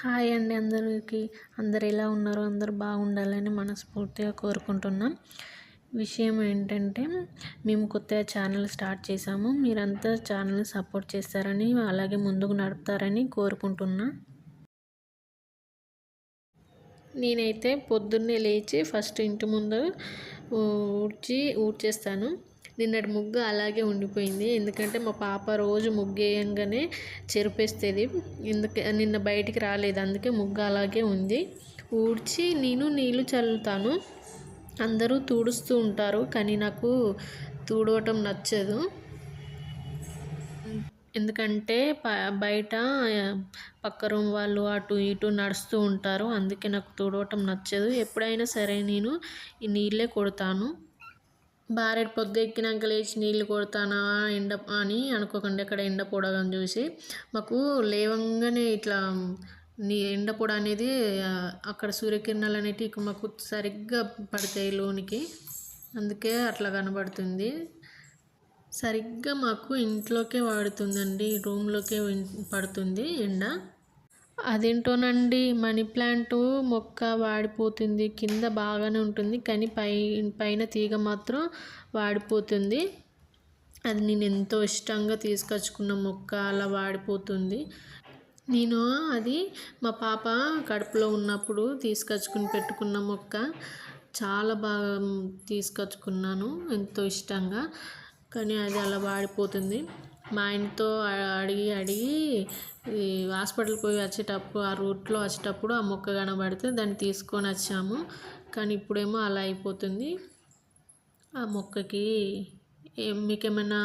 Hi అండి అందరికి. అందరు ఎలా ఉన్నారో? అందరు బాగుండాలని మనస్ఫూర్తిగా కోరుకుంటున్నాం. విషయం ఏంటంటే మేము కొత్తగా ఛానల్ స్టార్ట్ చేసాము మీరంతా ఛానల్ సపోర్ట్ చేస్తారని అలాగే ముందుకు నడుపుతారని కోరుకుంటున్నా. నేనైతే పొద్దున్నే లేచి ఫస్ట్ ఇంటి ముందు ఊడ్చి ఊడ్చేస్తాను. నిన్నటి ముగ్గు అలాగే ఉండిపోయింది. ఎందుకంటే మా పాప రోజు ముగ్గు వేయంగానే చెరిపేస్తుంది. ఎందుకు నిన్న బయటికి రాలేదు. అందుకే ముగ్గు అలాగే ఉంది. ఊడ్చి నేను నీళ్ళు చల్లుతాను. అందరూ తుడుస్తూ ఉంటారు కానీ నాకు తుడవటం నచ్చదు. ఎందుకంటే ప బయట పక్క రూమ్ వాళ్ళు అటు ఇటు నడుస్తూ ఉంటారు. అందుకే నాకు తుడవటం నచ్చదు. ఎప్పుడైనా సరే నేను ఈ నీళ్ళే కొడతాను. భార్య పొద్దు ఎక్కినాక లేచి నీళ్ళు కొడతానా ఎండ అని అనుకోకండి. అక్కడ ఎండ పొడగని చూసి మాకు లేవంగానే ఇట్లా నీ ఎండ పొడ అనేది అక్కడ సూర్యకిరణాలు అనేటివి మాకు సరిగ్గా పడతాయి లోనికి. అందుకే అట్లా కనబడుతుంది. సరిగ్గా మాకు ఇంట్లోకే వాడుతుందండి రూమ్లోకే పడుతుంది ఎండ. అదేంటోనండి మనీ ప్లాంట్ మొక్క వాడిపోతుంది కింద బాగానే ఉంటుంది కానీ పై పైన తీగ మాత్రం వాడిపోతుంది. అది నేను ఎంతో ఇష్టంగా తీసుకొచ్చుకున్న మొక్క అలా వాడిపోతుంది. నేను అది మా పాప కడుపులో ఉన్నప్పుడు తీసుకొచ్చుకుని పెట్టుకున్న మొక్క చాలా బాగా తీసుకొచ్చుకున్నాను ఎంతో ఇష్టంగా. కానీ అది అలా వాడిపోతుంది. మా ఆయనతో అడిగి అడిగి ఈ హాస్పిటల్కి పోయి వచ్చేటప్పుడు ఆ రూట్లో వచ్చేటప్పుడు ఆ మొక్క కనబడితే దాన్ని తీసుకొని వచ్చాము. కానీ ఇప్పుడేమో అలా అయిపోతుంది. ఆ మొక్కకి మీకు ఏమైనా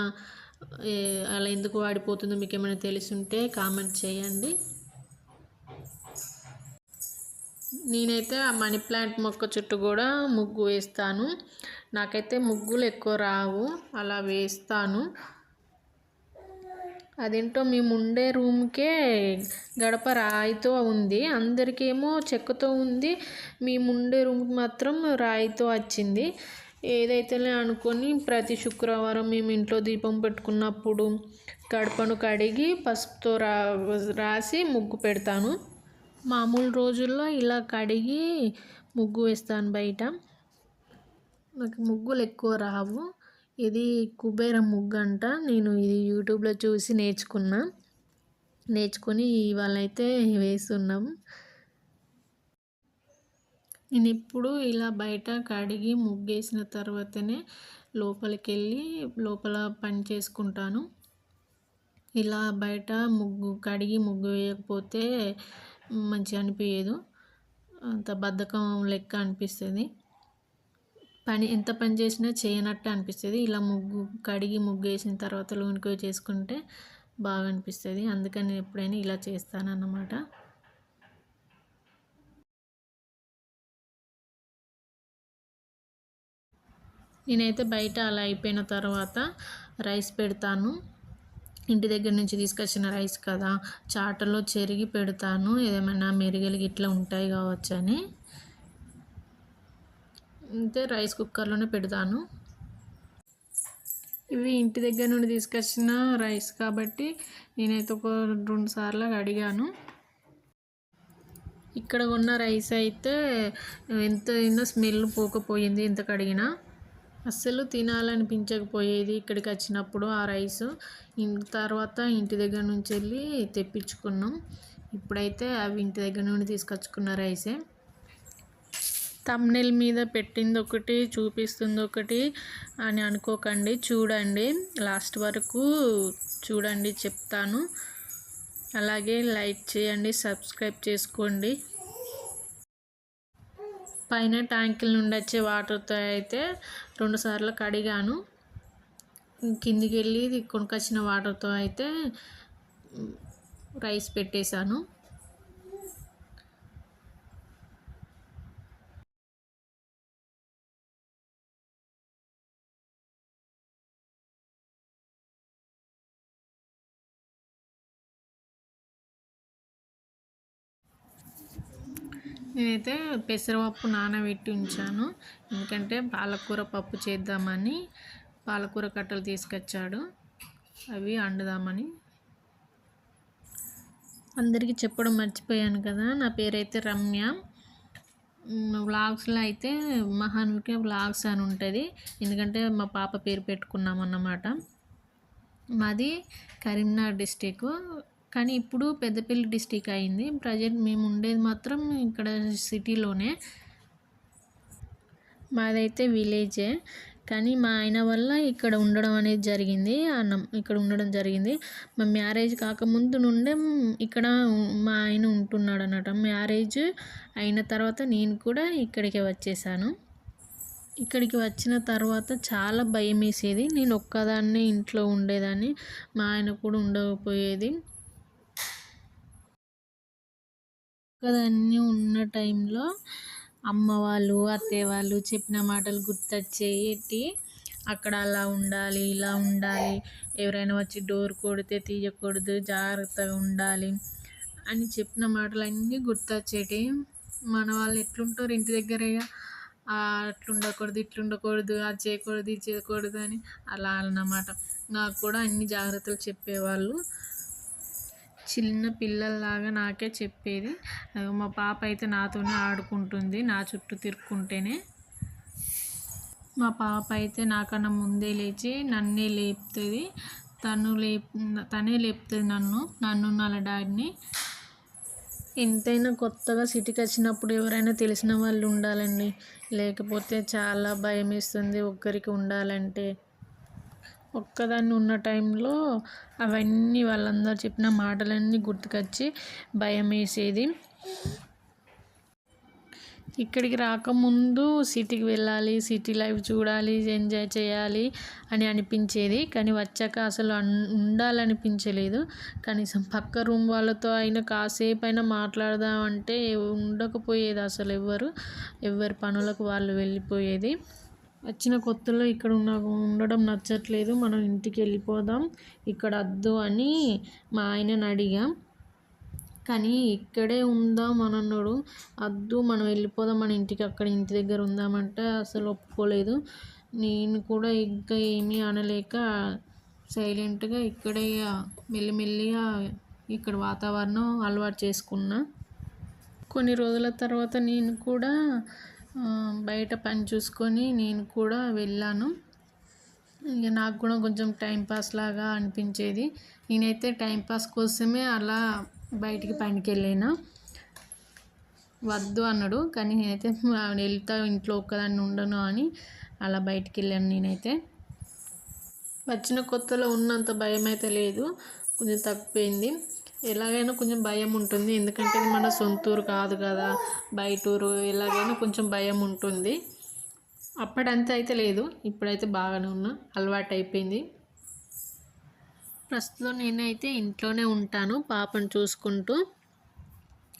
అలా ఎందుకు వాడిపోతుందో మీకు ఏమైనా తెలిసి కామెంట్ చేయండి. నేనైతే ఆ మనీ ప్లాంట్ మొక్క చుట్టూ కూడా ముగ్గు వేస్తాను. నాకైతే ముగ్గులు ఎక్కువ రావు. అలా వేస్తాను. అదేంటో మేము ఉండే రూమ్కే గడప రాయితో ఉంది. అందరికేమో చెక్కతో ఉంది. మేము ఉండే రూమ్కి మాత్రం రాయితో వచ్చింది. ఏదైతేనే అనుకొని ప్రతి శుక్రవారం మేము ఇంట్లో దీపం పెట్టుకున్నప్పుడు గడపను కడిగి పసుపుతో రా రాసి ముగ్గు పెడతాను. మామూలు రోజుల్లో ఇలా కడిగి ముగ్గు వేస్తాను బయట. నాకు ముగ్గులు ఎక్కువ రావు. ఇది కుబేర ముగ్గు అంట. నేను ఇది యూట్యూబ్లో చూసి నేర్చుకున్నా. నేర్చుకొని ఇవాళ అయితే వేస్తున్నాం. నేను ఎప్పుడు ఇలా బయట కడిగి ముగ్గేసిన తర్వాతనే లోపలికి వెళ్ళి లోపల పని చేసుకుంటాను. ఇలా బయట ముగ్గు కడిగి ముగ్గు వేయకపోతే మంచిగా అనిపించదు అంత బద్ధకం లెక్క అనిపిస్తుంది. పని ఎంత పని చేసినా చేయనట్టు అనిపిస్తుంది. ఇలా ముగ్గు కడిగి ముగ్గు వేసిన తర్వాత లోనికి చేసుకుంటే బాగా అనిపిస్తుంది. అందుకని నేను ఎప్పుడైనా ఇలా చేస్తానన్నమాట. నేనైతే బయట అలా అయిపోయిన తర్వాత రైస్ పెడతాను. ఇంటి దగ్గర నుంచి తీసుకొచ్చిన రైస్ కదా చాటలో చెరిగి పెడతాను. ఏదేమైనా మెరుగలు ఇట్లా ఉంటాయి కావచ్చు అని అయితే రైస్ కుక్కర్లోనే పెడతాను. ఇవి ఇంటి దగ్గర నుండి తీసుకొచ్చిన రైస్ కాబట్టి నేనైతే ఒక రెండు సార్లు అడిగాను. ఇక్కడ ఉన్న రైస్ అయితే ఎంత అయినా స్మెల్ పోకపోయింది ఎంత కడిగినా. అస్సలు తినాలనిపించకపోయేది ఇక్కడికి వచ్చినప్పుడు ఆ రైస్. తర్వాత ఇంటి దగ్గర నుంచి వెళ్ళి తెప్పించుకున్నాం. ఇప్పుడైతే అవి ఇంటి దగ్గర నుండి తీసుకొచ్చుకున్న రైసే. తమ్నెల్ మీద పెట్టింది ఒకటి చూపిస్తుంది ఒకటి అని అనుకోకండి. చూడండి లాస్ట్ వరకు చూడండి చెప్తాను. అలాగే లైక్ చేయండి సబ్స్క్రైబ్ చేసుకోండి. పైన ట్యాంకుల నుండి వచ్చే వాటర్తో అయితే రెండుసార్లు కడిగాను. కిందికి వెళ్ళి కొనుకొచ్చిన వాటర్తో అయితే రైస్ పెట్టేశాను. నేనైతే పెసరపప్పు నానబెట్టి ఉంచాను. ఎందుకంటే పాలకూర పప్పు చేద్దామని పాలకూర కట్టలు తీసుకొచ్చాడు. అవి వండుదామని అందరికీ చెప్పడం మర్చిపోయాను కదా నా పేరైతే రమ్య. వ్లాగ్స్లో అయితే మహానుకే వ్లాగ్స్ అని ఉంటుంది. ఎందుకంటే మా పాప పేరు పెట్టుకున్నాం అన్నమాట మాది కరీంనగర్ డిస్టిక్ కానీ ఇప్పుడు పెద్దపల్లి డిస్టిక్ అయింది. ప్రజెంట్ మేము ఉండేది మాత్రం ఇక్కడ సిటీలోనే. మాదైతే విలేజే. కానీ మా ఆయన వల్ల ఇక్కడ ఉండడం అనేది జరిగింది. అన్నం ఇక్కడ ఉండడం జరిగింది. మా మ్యారేజ్ కాకముందు నుండే ఇక్కడ మా ఆయన ఉంటున్నాడు అన్నమాట మ్యారేజ్ అయిన తర్వాత నేను కూడా ఇక్కడికే వచ్చేసాను. ఇక్కడికి వచ్చిన తర్వాత చాలా భయం వేసేది నేను ఒక్కదాన్నే ఇంట్లో ఉండేదాన్ని. మా ఆయన కూడా ఉండకపోయేది. ఒక్కదాన్ని ఉన్న టైంలో అమ్మ వాళ్ళు అత్తయ్య వాళ్ళు చెప్పిన మాటలు గుర్తొచ్చేటి. అక్కడ అలా ఉండాలి ఇలా ఉండాలి ఎవరైనా వచ్చి డోర్ కొడితే తీయకూడదు జాగ్రత్తగా ఉండాలి అని చెప్పిన మాటలు అన్నీ గుర్తొచ్చేటి. మన వాళ్ళు ఎట్లుంటారు ఇంటి దగ్గర అట్లుండకూడదు ఇట్లుండకూడదు ఇట్లా ఉండకూడదు అది చేయకూడదు ఇది చేయకూడదు అని అలా అన్నమాట. నాకు కూడా అన్ని జాగ్రత్తలు చెప్పేవాళ్ళు. చిన్న పిల్లల్లాగా నాకే చెప్పేది. మా పాప అయితే నాతోనే ఆడుకుంటుంది నా చుట్టూ తిరుక్కుంటేనే. మా పాప అయితే నాకన్నా ముందే లేచి నన్నే లేపుతుంది. తను లేప్ తనే లేపుతుంది నన్ను నన్ను వాళ్ళ డాడీని. ఎంతైనా కొత్తగా సిటీకి వచ్చినప్పుడు ఎవరైనా తెలిసిన వాళ్ళు ఉండాలండి. లేకపోతే చాలా భయం వేస్తుంది ఒక్కరికి ఉండాలంటే. ఒక్కదాన్ని ఉన్న టైంలో అవన్నీ వాళ్ళందరూ చెప్పిన మాటలన్నీ గుర్తుకొచ్చి భయం వేసేది ఇక్కడికి రాకముందు సిటీకి వెళ్ళాలి సిటీ లైఫ్ చూడాలి ఎంజాయ్ చేయాలి అని అనిపించేది. కానీ వచ్చాక అసలు ఉండాలనిపించలేదు. కనీసం పక్క రూమ్ వాళ్ళతో అయినా కాసేపు అయినా మాట్లాడదామంటే ఉండకపోయేది అసలు ఎవ్వరు ఎవరి పనులకు వాళ్ళు వెళ్ళిపోయేది. వచ్చిన కొత్తలో ఇక్కడ ఉన్న ఉండడం నచ్చట్లేదు. మనం ఇంటికి వెళ్ళిపోదాం. ఇక్కడ వద్దు అని మా ఆయనని అడిగాం. కానీ ఇక్కడే ఉందాం అని అన్నాడు. వద్దు మనం వెళ్ళిపోదాం. మన ఇంటికి అక్కడ ఇంటి దగ్గర ఉందామంటే అసలు ఒప్పుకోలేదు. నేను కూడా ఇంకా ఏమీ అనలేక సైలెంట్గా ఇక్కడే మెల్లిమెల్లిగా ఇక్కడ వాతావరణం అలవాటు చేసుకున్నా. కొన్ని రోజుల తర్వాత నేను కూడా బయట పని చూసుకొని నేను కూడా వెళ్ళాను. ఇక నాకు కూడా కొంచెం టైంపాస్ లాగా అనిపించేది. నేనైతే టైంపాస్ కోసమే అలా బయటికి పనికి వెళ్ళాను. వద్దు అన్నాడు కానీ నేనైతే వెళ్తా ఇంట్లో ఒక్కదాన్ని ఉండను అని అలా బయటికి వెళ్ళాను నేనైతే. వచ్చిన కొత్తలో ఉన్నంత భయం అయితే లేదు కొంచెం తప్పిపోయింది. ఎలాగైనా కొంచెం భయం ఉంటుంది. ఎందుకంటే మన సొంతూరు కాదు కదా బయటూరు ఎలాగైనా కొంచెం భయం ఉంటుంది. అప్పుడంతా అయితే లేదు. ఇప్పుడైతే బాగానే ఉన్నా అలవాటు అయిపోయింది. ప్రస్తుతం నేనైతే ఇంట్లోనే ఉంటాను పాపను చూసుకుంటూ.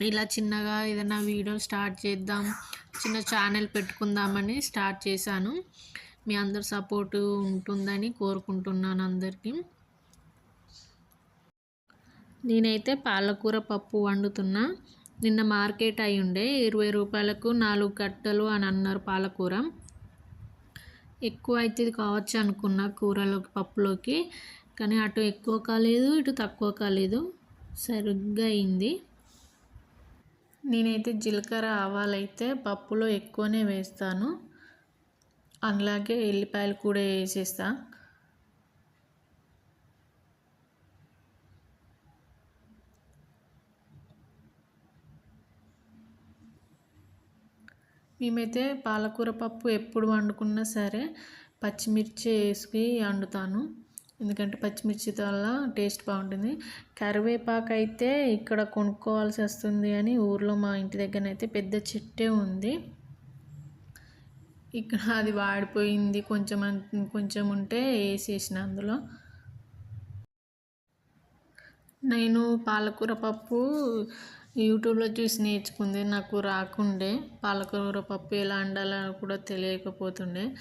ఇలా చిన్నగా ఏదైనా వీడియో స్టార్ట్ చేద్దాం చిన్న ఛానల్ పెట్టుకుందామని స్టార్ట్ చేశాను. మీ అందరు సపోర్టు ఉంటుందని కోరుకుంటున్నాను అందరికీ. నేనైతే పాలకూర పప్పు వండుతున్నా. నిన్న మార్కెట్ అయి ఉండే ఇరవై రూపాయలకు నాలుగు కట్టలు అని అన్నారు పాలకూర. ఎక్కువ అయితే కావచ్చు అనుకున్నా కూరలోకి పప్పులోకి కానీ అటు ఎక్కువ కాలేదు ఇటు తక్కువ కాలేదు. సరిగ్గా అయింది. నేనైతే జీలకర్ర ఆవాలైతే పప్పులో ఎక్కువనే వేస్తాను. అలాగే ఎల్లిపాయలు కూడా వేసేస్తాను మేమైతే పాలకూర పప్పు ఎప్పుడు వండుకున్నా సరే పచ్చిమిర్చి వేసి వండుతాను. ఎందుకంటే పచ్చిమిర్చి వల్ల టేస్ట్ బాగుంటుంది. కరివేపాకు అయితే ఇక్కడ కొనుక్కోవాల్సి వస్తుంది అని ఊర్లో మా ఇంటి దగ్గర అయితే పెద్ద చెట్టే ఉంది. ఇక్కడ అది వాడిపోయింది కొంచెం కొంచెం ఉంటే వేసేసిన అందులో. నేను పాలకూర పప్పు యూట్యూబ్లో చూసి నేర్చుకుంది. నాకు రాకుండే పాలకూర పప్పు ఎలా వండాలో కూడా తెలియకపోతుండే.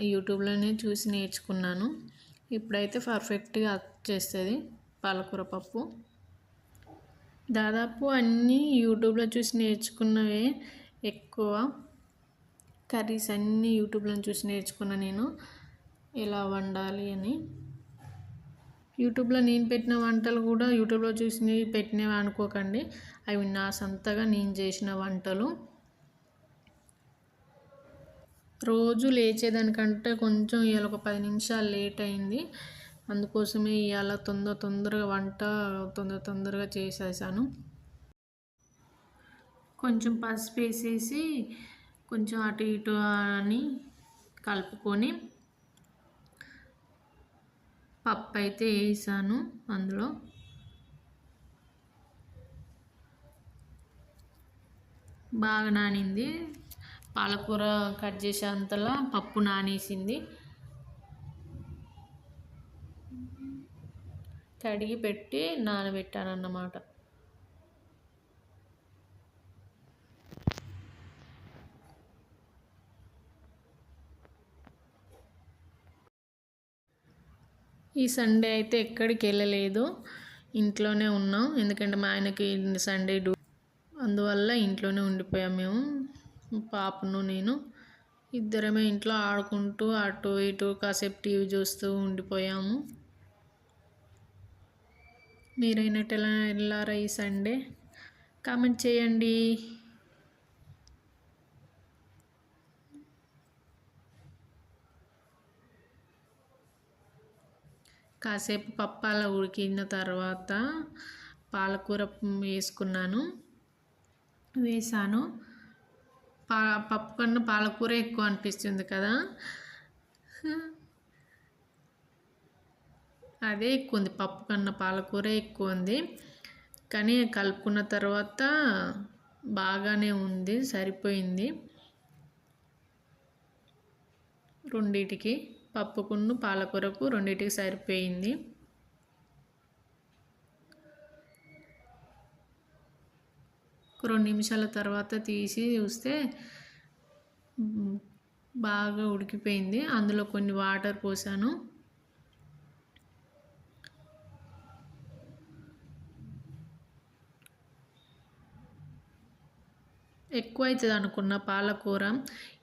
యూట్యూబ్లోనే చూసి నేర్చుకున్నాను. ఇప్పుడైతే పర్ఫెక్ట్గా చేస్తుంది పాలకూర పప్పు. దాదాపు అన్నీ యూట్యూబ్లో చూసి నేర్చుకున్నవే ఎక్కువ. కర్రీస్ అన్నీ యూట్యూబ్లో చూసి నేర్చుకున్నా నేను. ఎలా వండాలి అని. యూట్యూబ్లో నేను పెట్టిన వంటలు కూడా యూట్యూబ్లో చూసినవి పెట్టినవి అనుకోకండి. అవి నా సొంతగా నేను చేసిన వంటలు. రోజు లేచేదానికంటే కొంచెం ఇవాళ ఒక పది నిమిషాలు లేట్ అయింది. అందుకోసమే ఇవాళ తొందర తొందరగా వంట తొందర తొందరగా చేసేసాను. కొంచెం పసుపు వేసేసి కొంచెం అటు ఇటు అని కలుపుకొని పప్పు అయితే వేసాను అందులో. బాగా నానింది. పాలకూర కట్ చేసే అంతలా పప్పు నానేసింది. కడిగి పెట్టి నానబెట్టాను ఈ సండే అయితే ఎక్కడికి వెళ్ళలేదు. ఇంట్లోనే ఉన్నాం. ఎందుకంటే మా ఆయనకి సండే డ్యూ అందువల్ల ఇంట్లోనే ఉండిపోయాం మేము. పాపను నేను ఇద్దరమే ఇంట్లో ఆడుకుంటూ అటు ఇటు కాసేపు టీవీ చూస్తూ ఉండిపోయాము. మీరైనట్టు ఎలా వెళ్ళారా ఈ సండే కామెంట్ చేయండి. కాసేపు పప్పు అలా ఉడికిన తర్వాత పాలకూర వేసుకున్నాను వేసాను. పా పప్పు కన్నా పాలకూర ఎక్కువ అనిపిస్తుంది కదా. అదే ఎక్కువ ఉంది పప్పు కన్నా పాలకూర ఎక్కువ ఉంది. కానీ కలుపుకున్న తర్వాత బాగానే ఉంది సరిపోయింది. రెండింటికి పప్పుకున్ను పాలకూరకు రెండింటికి సరిపోయింది. రెండు నిమిషాల తర్వాత తీసి చూస్తే బాగా ఉడికిపోయింది. అందులో కొన్ని వాటర్ పోసాను. ఎక్కువ అవుతుంది అనుకున్న పాలకూర.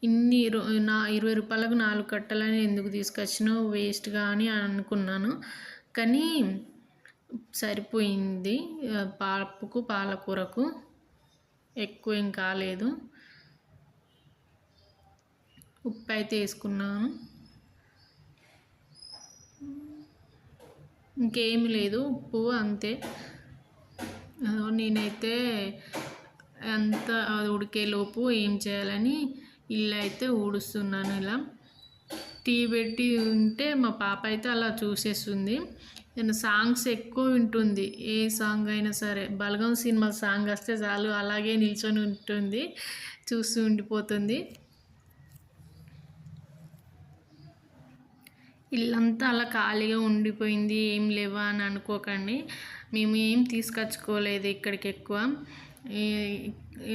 ఇన్ని నా ఇరవై రూపాయలకు నాలుగు కట్టలని ఎందుకు తీసుకొచ్చినో వేస్ట్గా అని అనుకున్నాను. కానీ సరిపోయింది. పప్పుకు పాలకూరకు ఎక్కువ ఏం కాలేదు. ఉప్పు అయితే వేసుకున్నాను. ఇంకేమి లేదు. ఉప్పు అంతే. నేనైతే అంతా అది ఉడికేలోపు ఏం చేయాలని ఇల్లు అయితే ఊడుస్తున్నాను ఇలా. టీ పెట్టి ఉంటే మా పాప అయితే అలా చూసేస్తుంది. నేను సాంగ్స్ ఎక్కువ వింటుంది. ఏ సాంగ్ అయినా సరే. బలగం సినిమా సాంగ్ వస్తే చాలు అలాగే నిల్చొని ఉంటుంది. చూస్తూ ఉండిపోతుంది. ఇల్లంతా అలా ఖాళీగా ఉండిపోయింది. ఏం లేవా అని అనుకోకండి. మేము ఏం తీసుకొచ్చుకోలేదు ఇక్కడికి ఎక్కువ.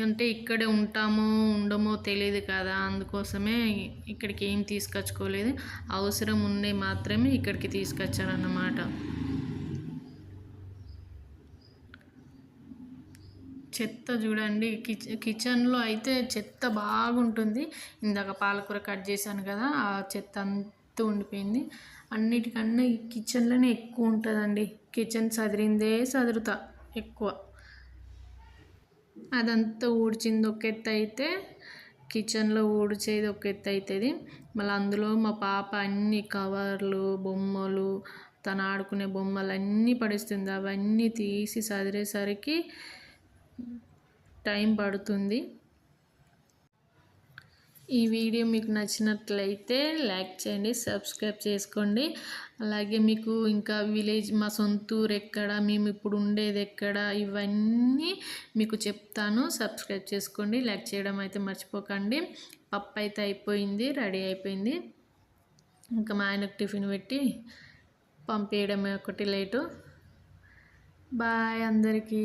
అంటే ఇక్కడే ఉంటామో ఉండమో తెలియదు కదా అందుకోసమే ఇక్కడికి ఏం తీసుకొచ్చుకోలేదు. అవసరం ఉండే మాత్రమే ఇక్కడికి తీసుకొచ్చారన్నమాట. చెత్త చూడండి కిచ్ కిచెన్లో అయితే చెత్త బాగుంటుంది. ఇందాక పాలకూర కట్ చేశాను కదా ఆ చెత్త అంతా ఉండిపోయింది. అన్నిటికన్నా ఈ కిచెన్లోనే ఎక్కువ ఉంటుందండి. కిచెన్ చదిరిందే చదురుతా ఎక్కువ. అదంతా ఊడ్చింది ఒక ఎత్తు అయితే కిచెన్లో ఊడ్చేది ఒక ఎత్తు అవుతుంది మళ్ళీ అందులో మా పాప అన్ని కవర్లు బొమ్మలు తను ఆడుకునే బొమ్మలు అన్నీ పడిస్తుంది. అవన్నీ తీసి సదిరేసరికి టైం పడుతుంది. ఈ వీడియో మీకు నచ్చినట్లయితే లైక్ చేయండి సబ్స్క్రైబ్ చేసుకోండి. అలాగే మీకు ఇంకా విలేజ్ మా సొంతూరు ఎక్కడ మేము ఇప్పుడు ఉండేది ఎక్కడ ఇవన్నీ మీకు చెప్తాను. సబ్స్క్రైబ్ చేసుకోండి లైక్ చేయడం అయితే మర్చిపోకండి. పప్పు అయితే అయిపోయింది రెడీ అయిపోయింది. ఇంకా మా ఆయనకు టిఫిన్ పెట్టి పంపేయడమే ఒకటి లేటు. బాయ్ అందరికీ.